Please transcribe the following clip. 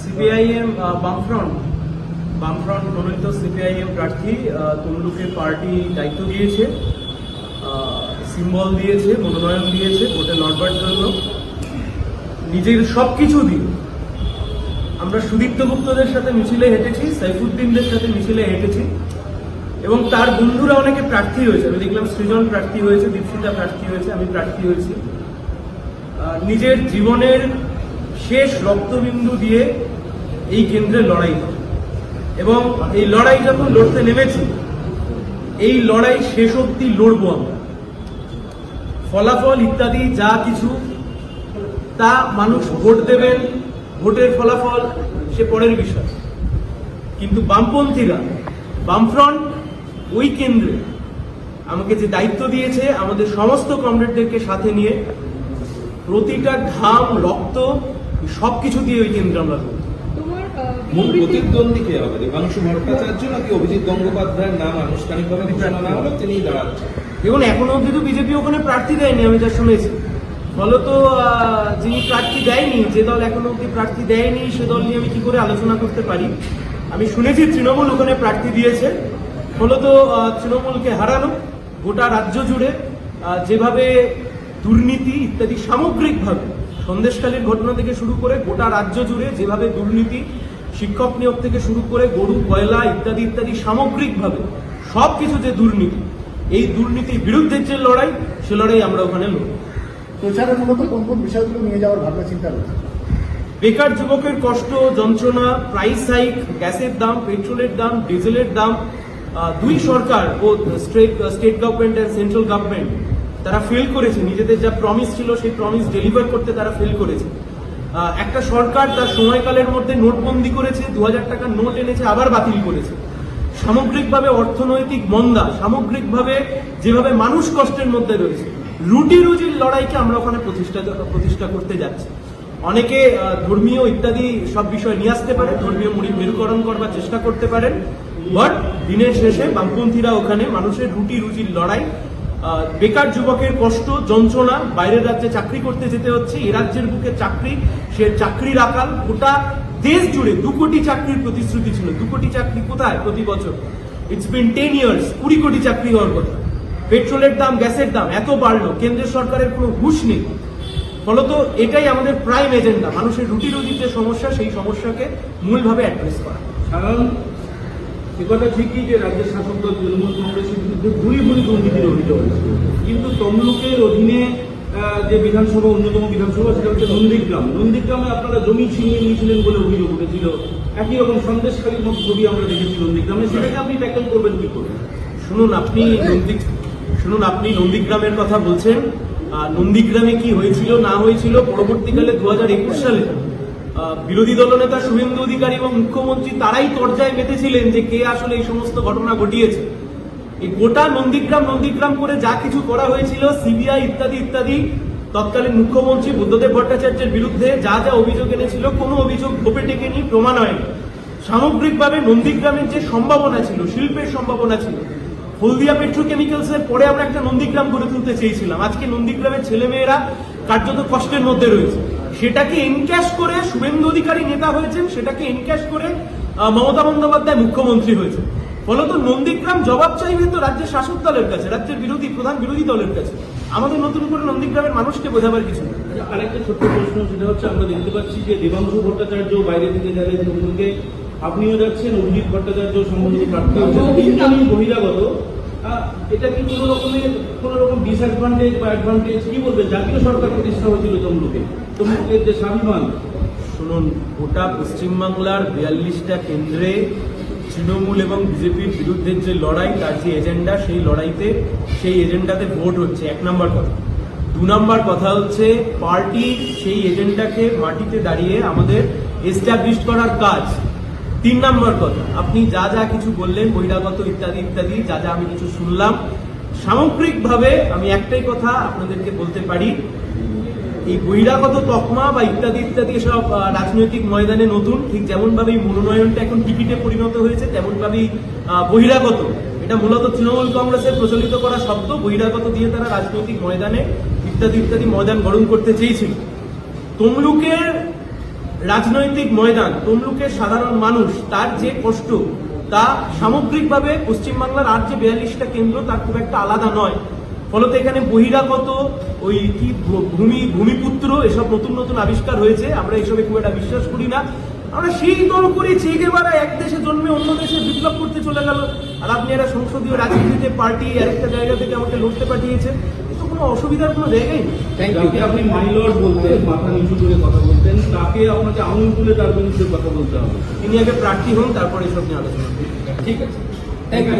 CPIM বামফ্রন্ট বামফ্রন্ট মনোনীত সিপিআইএম প্রার্থী আহ, তমলুকে পার্টি দায়িত্ব দিয়েছে সিম্বল দিয়েছে মনোনয়ন দিয়েছে ভোটে লড়বার জন্য। নিজের সব কিছু দিয়ে আমরা সুদীপ্ত গুপ্তদের সাথে মিছিলে হেঁটেছি সাইফুদ্দিনদের সাথে মিছিলে হেঁটেছি। এবং তার বন্ধুরা অনেকে প্রার্থী হয়েছে। আমি দেখলাম সৃজন প্রার্থী হয়েছে দীপশিতা প্রার্থী হয়েছে আমি প্রার্থী হয়েছি। নিজের জীবনের শেষ রক্তবিন্দু দিয়ে এই কেন্দ্রে লড়াই এবং এই লড়াই যখন লড়তে নেমেছি, এই লড়াই শেষ অব্দি লড়বো আমরা। ফলাফল ইত্যাদি যা কিছু, তা মানুষ ভোট দেবেন, ভোটের ফলাফল সে পরের বিষয়। কিন্তু বামপন্থীরা, বামফ্রন্ট ওই কেন্দ্রে আমাকে যে দায়িত্ব দিয়েছে, আমাদের সমস্ত কমরেডদেরকে সাথে নিয়ে প্রতিটা ঘাম, রক্ত সবকিছু দিয়ে ওই কেন্দ্রে আমরা আহ, মূল প্রতিদ্বন্দ্বী কে হবে দেবাংশু ভট্টাচার্য নাকি অভিজিৎ গঙ্গোপাধ্যায়ের নাম আনুষ্ঠানিকভাবে ঘোষণা না হলো তিনিই দাঁড়াচ্ছেন দেখুন এখনও অব্দি তো বিজেপি ওখানে প্রার্থী দেয়নি আমি যা শুনেছি। ফলত যিনি প্রার্থী দেয়নি যে দল এখনও অব্দি প্রার্থী দেয়নি সে দল নিয়ে আমি কি করে আলোচনা করতে পারি? আমি শুনেছি তৃণমূল ওখানে প্রার্থী দিয়েছে। ফলত তৃণমূলকে হারানো গোটা রাজ্য জুড়ে যেভাবে দুর্নীতি ইত্যাদি সামগ্রিকভাবে সন্দেশকালীর ঘটনা থেকে শুরু করে গোটা রাজ্য জুড়ে যেভাবে দুর্নীতি শিক্ষক নিয়োগ থেকে শুরু করে গরু কয়লা ইত্যাদি ইত্যাদি সামগ্রিকভাবে সব কিছু যে দুর্নীতি এই দুর্নীতির বিরুদ্ধে যে লড়াই সে লড়াই আমরা ওখানে লড়ব। প্রচারে মূলত কোন কোন বিষয়গুলো নিয়ে যাওয়ার ভাবনা চিন্তা রয়েছে? বেকার যুবকের কষ্ট যন্ত্রণা প্রাইস হাইক গ্যাসের দাম পেট্রোলের দাম ডিজেলের দাম দুই সরকার ও state state government and central government তারা ফেল করেছে, নিজেদের যা প্রমিস ছিল সেই প্রমিস ডেলিভার করতে তারা ফেল করেছে। একটা সরকার তার সময়কালের মধ্যে নোটবন্দি করেছে দু হাজার টাকার নোট এনেছে, আবার বাতিল করেছে। সামগ্রিকভাবে অর্থনৈতিক মন্দা, সামগ্রিকভাবে যেভাবে মানুষ কষ্টের মধ্যে রয়েছে, রুটি রুজির লড়াইকে আমরা ওখানে প্রতিষ্ঠা প্রতিষ্ঠা করতে যাচ্ছি। অনেকে ধর্মীয় ইত্যাদি সব বিষয় নিয়ে আসতে পারে ধর্মীয় মুড়ি মেরুকরণ করবার চেষ্টা করতে পারেন বাট দিনের শেষে বামপন্থীরা ওখানে মানুষের রুটি রুজির লড়াই বেকার যুবকের কষ্ট, যন্ত্রণা, বাইরের রাজ্যে চাকরি করতে যেতে হচ্ছে, এ রাজ্যের বুকে চাকরি, সে চাকরির আকাল, গোটা দেশ জুড়ে দু কোটি চাকরির প্রতিশ্রুতি ছিল। দু কোটি চাকরি কোথায় প্রতি বছর? ইটস বিন টেন ইয়ার্স কুড়ি কোটি চাকরি হওয়ার কথা। পেট্রোলের দাম, গ্যাসের দাম এত বাড়লো কেন্দ্রের সরকারের কোনো হুঁশ নেই। ফলত এটাই আমাদের প্রাইম এজেন্ডা মানুষের রুটি রুজির যে সমস্যা, সেই সমস্যাকে মূলভাবে অ্যাড্রেস করা। কারণ একথা ঠিকই যে রাজ্যের শাসক দল তৃণমূল কংগ্রেসের বিরুদ্ধে ভুরি ভুরি দুর্নীতির অভিযোগ। কিন্তু তমলুকের অধীনে যে বিধানসভা, অন্যতম বিধানসভা, সেটা হচ্ছে নন্দীগ্রাম। নন্দীগ্রামে আপনারা জমি ছিনিয়ে নিয়েছিলেন বলে অভিযোগ উঠেছিল। একই রকম সন্দেশখালীর মতো ছবি আমরা দেখেছি নন্দীগ্রামে। সেটাকে আপনি ট্যাকেল করবেন কি করে? শুনুন, আপনি নন্দী, শুনুন, আপনি নন্দীগ্রামের কথা বলছেন। নন্দীগ্রামে কি হয়েছিল, না হয়েছিল, পরবর্তীকালে দু হাজার একুশ সালে বিরোধী দলনেতা শুভেন্দু অধিকারী এবং মুখ্যমন্ত্রী তারাই তর্জায় মেতেছিলেন যে কে আসলে এই সমস্ত ঘটনা ঘটিয়েছে। এই গোটা নন্দীগ্রাম নন্দীগ্রাম করে যা কিছু করা হয়েছিল, সিবিআই ইত্যাদি ইত্যাদি, তৎকালীন মুখ্যমন্ত্রী বুদ্ধদেব ভট্টাচার্যের বিরুদ্ধে যা যা অভিযোগ এনেছিল, কোনো অভিযোগ গোপে টেকেনি, প্রমাণ হয়নি। সামগ্রিকভাবে নন্দীগ্রামের যে সম্ভাবনা ছিল, শিল্পের সম্ভাবনা ছিল, হলদিয়া পেট্রোকেমিক্যালস এর পরে আমরা একটা নন্দীগ্রাম গড়ে তুলতে চেয়েছিলাম। আজকে নন্দীগ্রামের ছেলেমেয়েরা কার্যত কষ্টের মধ্যে রয়েছে। সেটাকে এনক্যাশ করে শুভেন্দু অধিকারী নেতা হয়েছেন সেটাকে এনক্যাশ করে মমতা বন্দ্যোপাধ্যায় মুখ্যমন্ত্রী হয়েছে ফলত নন্দীগ্রাম জবাব চাইবে তো রাজ্যের শাসক দলের কাছে রাজ্যের বিরোধী প্রধান বিরোধী দলের কাছে। আমাদের নতুন করে নন্দীগ্রামের মানুষকে বোঝাবার কিছু নেই। আরেকটা ছোট্ট প্রশ্ন সেটা হচ্ছে আমরা দেখতে পাচ্ছি যে দেবাংশু ভট্টাচার্য বাইরে থেকে গেলে তমলুকে আপনিও যাচ্ছেন অভিজিৎ ভট্টাচার্য সম্বন্ধে প্রার্থী তিনজনই বহিরাগত। এটা কি কোনো রকমের, কোনো রকম ডিসঅ্যাডভান্টেজ বা অ্যাডভান্টেজ কি বলবেন জাতীয় সরকার প্রতিষ্ঠা হয়েছিল তমলুকে। তমলুকের যে স্বাভিমান। শুনুন, গোটা পশ্চিমবাংলার বিয়াল্লিশটা কেন্দ্রে তৃণমূল এবং বিজেপির বিরুদ্ধে যে লড়াই, তার যে এজেন্ডা, সেই লড়াইতে সেই এজেন্ডাতে ভোট হচ্ছে। এক নম্বর কথা। দু নম্বর কথা হচ্ছে, পার্টি সেই এজেন্ডাকে মাটিতে দাঁড়িয়ে আমাদের এস্টাবলিশ করার কাজ। তিন নম্বর কথা, আপনি যা যা কিছু বললেন, বহিরাগত ইত্যাদি ইত্যাদি, যা যা আমি কিছু শুনলাম, সামগ্রিকভাবে আমি একটাই কথা আপনাদেরকে বলতে পারি, এই বহিরাগত তকমা বা ইত্যাদি ইত্যাদি সব রাজনৈতিক ময়দানে নতুন, ঠিক যেমন ভাবে এই মনোনয়নটা এখন টিকিটে পরিণত হয়েছে, তেমনভাবেই বহিরাগত। এটা মূলত তৃণমূল কংগ্রেসের প্রচলিত করা শব্দ, বহিরাগত দিয়ে তারা রাজনৈতিক ময়দানে ইত্যাদি ইত্যাদি ময়দান গরম করতে চেয়েছিল। তমলুকের রাজনৈতিক ময়দান, তমলুকের সাধারণ মানুষ, তার যে কষ্ট, তা সামগ্রিকভাবে পশ্চিমবাংলার আর যে বিয়াল্লিশটা কেন্দ্র, তার খুব একটা আলাদা নয়। ফলত এখানে বহিরাগত ওই কি ভূমি, ভূমিপুত্র, এসব নতুন নতুন আবিষ্কার হয়েছে। আমরা এসবে খুব একটা বিশ্বাস করি না। আমরা সেই দল করে চেগেবারা এক দেশে জন্মে অন্য দেশে বিপ্লব করতে চলে গেল। আর আপনি একটা সংসদীয় রাজনীতিতে পার্টি, আরেকটা জায়গা থেকে আমাকে লড়তে পাঠিয়েছেন। কোনো অসুবিধার কোনো জায়গায় নেই। যাকে আপনি মাইলর বলতেন মাথা নিচু করে কথা বলতেন তাকে আপনাকে আঙুল তুলে তার বিরুদ্ধে কথা বলতে হবে। তিনি আগে প্রার্থী হন তারপরে এসব নিয়ে আলোচনা। ঠিক আছে। Thank you